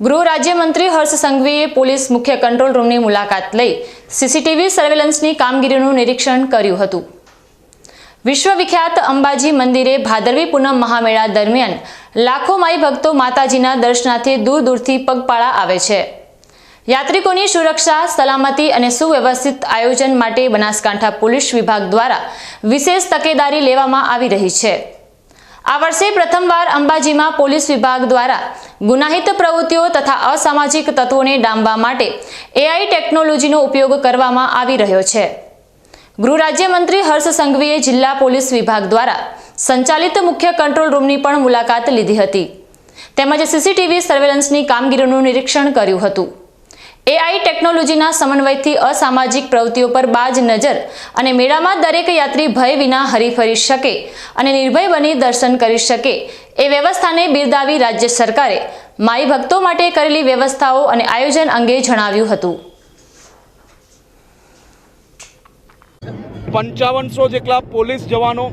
ગૃહ રાજ્યમંત્રી હર્ષ સંઘવીએ પોલીસ મુખ્ય કંટ્રોલ રૂમની મુલાકાત લઈ સીસીટીવી સર્વેલન્સની કામગીરીનું નિરીક્ષણ કર્યું હતું. વિશ્વવિખ્યાત અંબાજી મંદિરે ભાદરવી પૂનમ મહામેળા દરમિયાન લાખો માઈ ભક્તો માતાજીના દર્શનાર્થે દૂર દૂરથી પગપાળા આવે છે. યાત્રિકોની સુરક્ષા, સલામતી અને સુવ્યવસ્થિત આયોજન માટે બનાસકાંઠા પોલીસ વિભાગ દ્વારા વિશેષ તકેદારી લેવામાં આવી રહી છે. આ વર્ષે પ્રથમવાર અંબાજીમાં પોલીસ વિભાગ દ્વારા ગુનાહિત પ્રવૃત્તિઓ તથા અસામાજિક તત્વોને ડામવા માટે એઆઈ ટેકનોલોજીનો ઉપયોગ કરવામાં આવી રહ્યો છે. ગૃહ રાજ્યમંત્રી હર્ષ સંઘવીએ જિલ્લા પોલીસ વિભાગ દ્વારા સંચાલિત મુખ્ય કંટ્રોલ રૂમની પણ મુલાકાત લીધી હતી. તેમજ સીસીટીવી સર્વેલન્સની કામગીરીનું નિરીક્ષણ કર્યું હતું. એઆઈ ટેકનોલોજીના સમન્વયથી અસામાજિક પ્રવૃત્તિઓ પર બાજ નજર અને મેળામાં દરેક યાત્રી ભય વિના હરીફરી શકે અને નિર્ભય બની દર્શન કરી શકે એ વ્યવસ્થાને બિરદાવી રાજ્ય સરકારે માઈ ભક્તો માટે કરેલી વ્યવસ્થાઓ અને આયોજન અંગે જણાવ્યું હતું. પંચાવનસો જેટલા પોલીસ જવાનો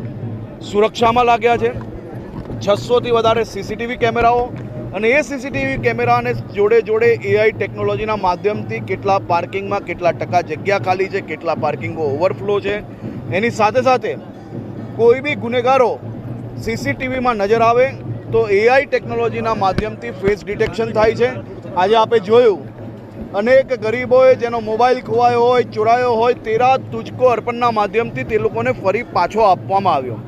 સુરક્ષામાં લાગ્યા છે. છસોથી વધારે સીસીટીવી કેમેરાઓ અને એ સીસીટીવી કેમેરાને જોડે જોડે એઆઈ ટેકનોલોજીના માધ્યમથી કેટલા પાર્કિંગમાં કેટલા ટકા જગ્યા ખાલી છે, કેટલા પાર્કિંગો ઓવરફ્લો છે. એની સાથે સાથે કોઈ બી ગુનેગારો સીસીટીવીમાં નજર આવે તો એઆઈ ટેકનોલોજીના માધ્યમથી ફેસ ડિટેક્શન થાય છે. આજે આપણે જોયું, અનેક ગરીબોએ જેનો મોબાઈલ ખોવાયો હોય, ચોરાયો હોય, તેરા તુજકો અર્પણના માધ્યમથી તે લોકોને ફરી પાછો આપવામાં આવ્યો.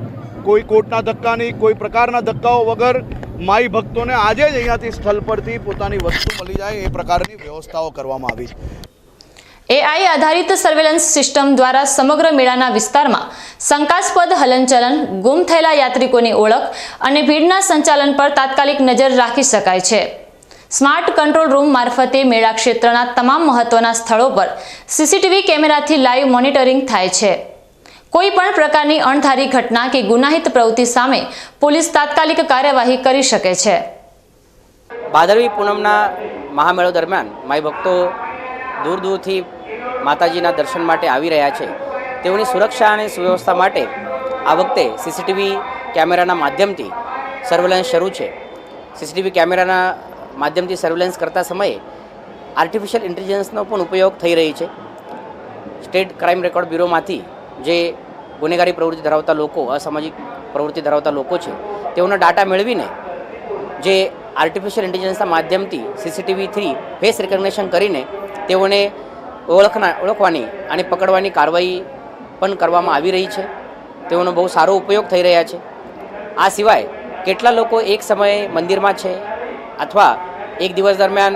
કોઈ કોર્ટના ધક્કા નહીં, કોઈ પ્રકારના ધક્કાઓ વગર માઈ ભક્તોને આજે જ અહીંયાથી સ્થળ પરથી પોતાની વસ્તુ મળી જાય એ પ્રકારની વ્યવસ્થાઓ કરવામાં આવી છે. એઆઈ આધારિત સર્વેલન્સ સિસ્ટમ દ્વારા સમગ્ર મેળાના વિસ્તારમાં શંકાસ્પદ હલનચલન, ગુમ થયેલા યાત્રિકોની ઓળખ અને ભીડના સંચાલન પર તાત્કાલિક નજર રાખી શકાય છે. સ્માર્ટ કંટ્રોલ રૂમ મારફતે મેળા ક્ષેત્રના તમામ મહત્વના સ્થળો પર સીસીટીવી કેમેરાથી લાઈવ મોનિટરિંગ થાય છે. કોઈ પણ પ્રકારની અણધારી ઘટના કે ગુનાહિત પ્રવૃત્તિ સામે પોલીસ તાત્કાલિક કાર્યવાહી કરી શકે છે. ભાદરવી પૂનમના મહામેળો દરમિયાન માઈ ભક્તો દૂર દૂરથી માતાજીના દર્શન માટે આવી રહ્યા છે. તેઓની સુરક્ષા અને સુવ્યવસ્થા માટે આ વખતે સીસીટીવી કેમેરાના માધ્યમથી સર્વેલન્સ શરૂ છે. સીસીટીવી કેમેરાના માધ્યમથી સર્વેલન્સ કરતા સમયે આર્ટિફિશિયલ ઇન્ટેલિજન્સનો પણ ઉપયોગ થઈ રહી છે. સ્ટેટ ક્રાઇમ રેકોર્ડ બ્યુરોમાંથી જે ગુનેગારી પ્રવૃત્તિ ધરાવતા લોકો, અસામાજિક પ્રવૃત્તિ ધરાવતા લોકો છે, તેઓના ડાટા મેળવીને જે આર્ટિફિશિયલ ઇન્ટેલિજન્સના માધ્યમથી સીસીટીવી થ્રી ફેસ રિકગ્નેશન કરીને તેઓને ઓળખના, ઓળખવાની અને પકડવાની કાર્યવાહી પણ કરવામાં આવી રહી છે. તેઓનો બહુ સારો ઉપયોગ થઈ રહ્યા છે. આ સિવાય કેટલા લોકો એક સમયે મંદિરમાં છે અથવા એક દિવસ દરમિયાન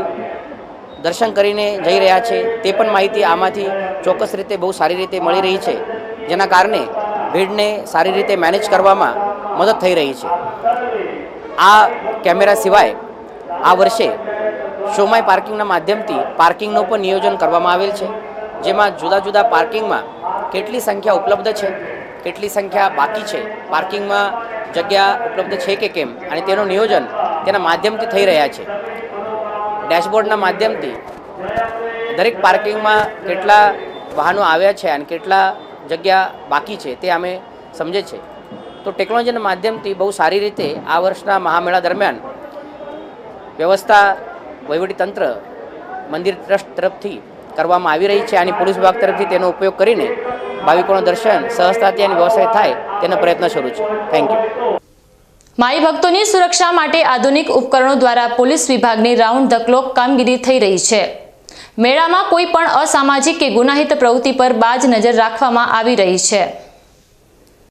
દર્શન કરીને જઈ રહ્યા છે તે પણ માહિતી આમાંથી ચોક્કસ રીતે બહુ સારી રીતે મળી રહી છે. જેના કારણે ભીડને સારી રીતે મેનેજ કરવામાં મદદ થઈ રહી છે. આ કેમેરા સિવાય આ વર્ષે શોમાય પાર્કિંગના માધ્યમથી પાર્કિંગનું પણ નિયોજન કરવામાં આવેલ છે, જેમાં જુદા જુદા પાર્કિંગમાં કેટલી સંખ્યા ઉપલબ્ધ છે, કેટલી સંખ્યા બાકી છે, પાર્કિંગમાં જગ્યા ઉપલબ્ધ છે કે કેમ, અને તેનું નિયોજન તેના માધ્યમથી થઈ રહ્યા છે. ડેશબોર્ડના માધ્યમથી દરેક પાર્કિંગમાં કેટલા વાહનો આવ્યા છે અને કેટલા જગ્યા બાકી છે તે અમે સમજે છે. તો ટેકનોલોજીના માધ્યમથી બહુ સારી રીતે આ વર્ષના મહામેળા દરમિયાન વ્યવસ્થા વહીવટીતંત્ર મંદિર ટ્રસ્ટ તરફથી કરવામાં આવી રહી છે અને પોલીસ વિભાગ તરફથી તેનો ઉપયોગ કરીને ભાવિકોનું દર્શન સહજતાથી અને વ્યવસાય થાય તેનો પ્રયત્ન શરૂ છે. થેન્ક યુ માઈ ભક્તોની સુરક્ષા માટે આધુનિક ઉપકરણો દ્વારા પોલીસ વિભાગની રાઉન્ડ ધ ક્લોક કામગીરી થઈ રહી છે. મેળામાં કોઈ પણ અસામાજિક કે ગુનાહિત પ્રવૃત્તિ પર બાજ નજર રાખવામાં આવી રહી છે.